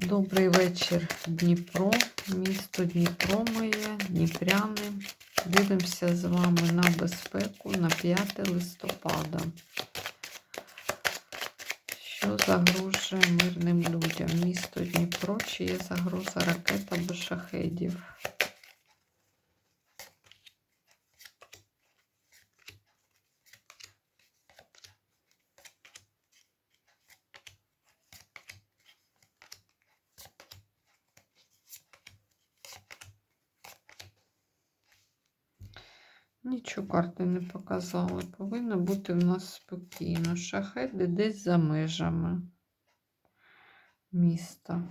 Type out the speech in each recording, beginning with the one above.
Добрий вечір, Дніпро, місто Дніпро моє, Дніпряни. Дивимося з вами на безпеку на 5 листопада. Що загрожує мирним людям? Місто Дніпро, чи є загроза ракет або шахедів? Нічого карти не показали. Повинно бути в нас спокійно. Шахеди десь за межами міста.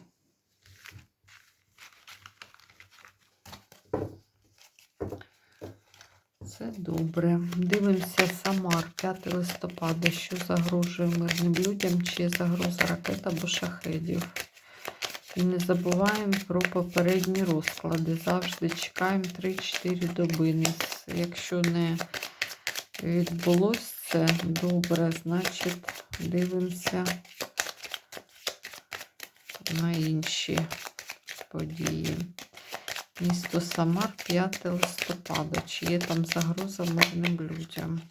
Це добре. Дивимося Самар 5 листопада, що загрожує мирним людям, чи загроза ракет або шахедів. І не забуваємо про попередні розклади. Завжди чекаємо 3-4 доби. Якщо не відбулось це добре, значить дивимося на інші події. Місто Самар 5 листопада. Чи є там загроза мирним людям?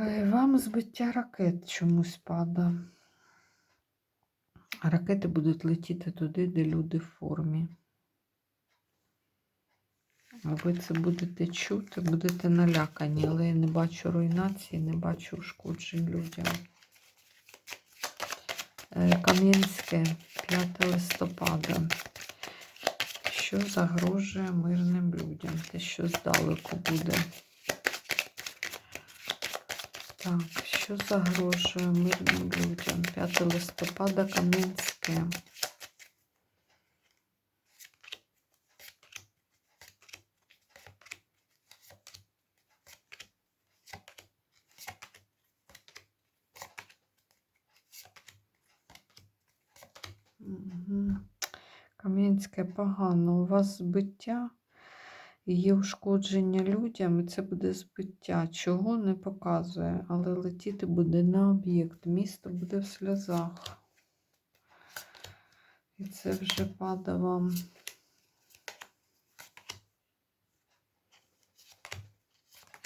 Вам збиття ракет чомусь пада. Ракети будуть летіти туди, де люди в формі. Ви це будете чути, будете налякані, але я не бачу руйнації, не бачу ушкоджень людям. Е, Кам'янське, 5 листопада. Що загрожує мирним людям? Те, що здалеку буде. Що загрожує мирним людям? 5 листопада Кам'янське. Кам'янське погано. У вас збиття є ушкодження людям, і це буде збиття. Чого не показує, але летіти буде на об'єкт. Місто буде в сльозах. І це вже пада вам.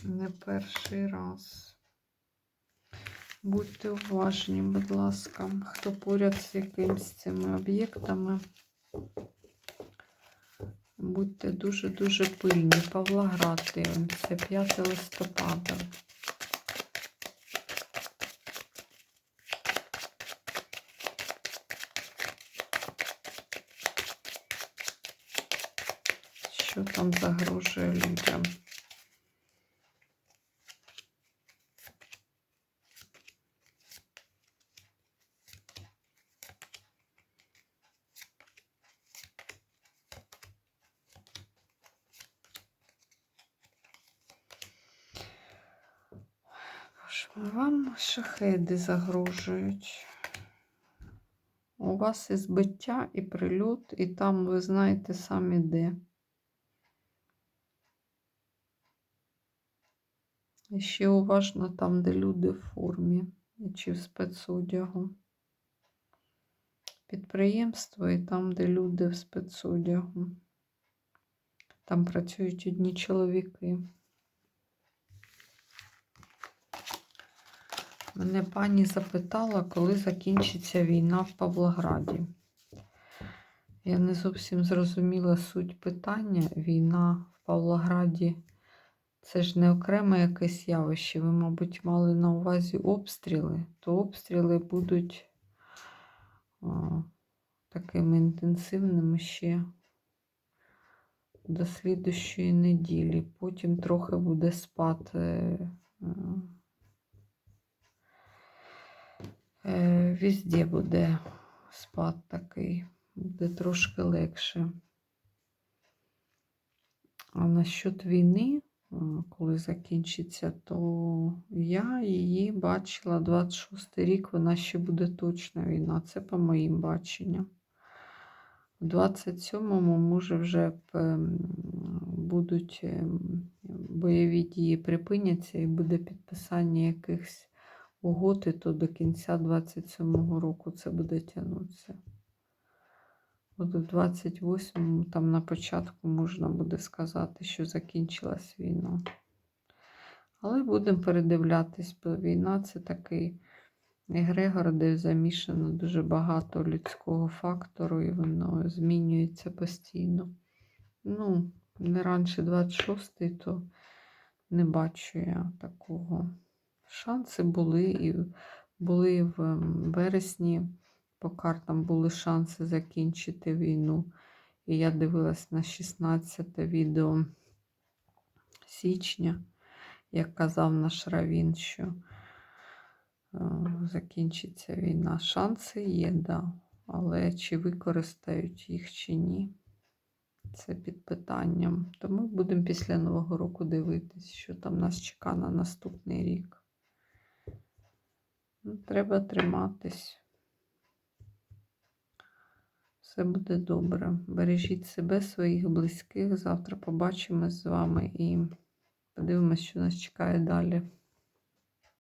Не перший раз. Будьте уважні, будь ласка, хто поряд з якимсь цими об'єктами. Будьте дуже-дуже пильні. Павлоград дивимося, 5 листопада. Що там загрожує людям? Вам шахеди загрожують. У вас і збиття, і прильот, і там ви знаєте самі де. І ще уважно там, де люди в формі чи в спецодягу. Підприємство і там, де люди в спецодягу. Там працюють одні чоловіки. Мене пані запитала, коли закінчиться війна в Павлограді. Я не зовсім зрозуміла суть питання. Війна в Павлограді це ж не окреме якесь явище. Ви, мабуть, мали на увазі обстріли, то обстріли будуть о, такими інтенсивними ще до слідущої неділі. Потім трохи буде спад. Везде буде спад такий, буде трошки легше. А насчет війни, е, коли закінчиться, то я її бачила 26 рік, вона ще буде точна війна. Це по моїм баченням. У 27-му, може, вже будуть ем, бойові дії припиняться і буде підписання якихось угод, і то до кінця 27-го року це буде тягнутися. От в 28-му, там на початку можна буде сказати, що закінчилась війна. Але будемо передивлятись, бо війна це такий егрегор, де замішано дуже багато людського фактору, і воно змінюється постійно. Ну, не раніше 26-й, то не бачу я такого. Шанси були, і були в вересні, по картам були шанси закінчити війну. І я дивилась на 16 відео січня, як казав наш Равін, що е, закінчиться війна. Шанси є, да. Але чи використають їх чи ні, це під питанням. Тому будемо після Нового року дивитись, що там нас чекає на наступний рік. Треба триматись. Все буде добре. Бережіть себе, своїх близьких. Завтра побачимось з вами і подивимось, що нас чекає далі.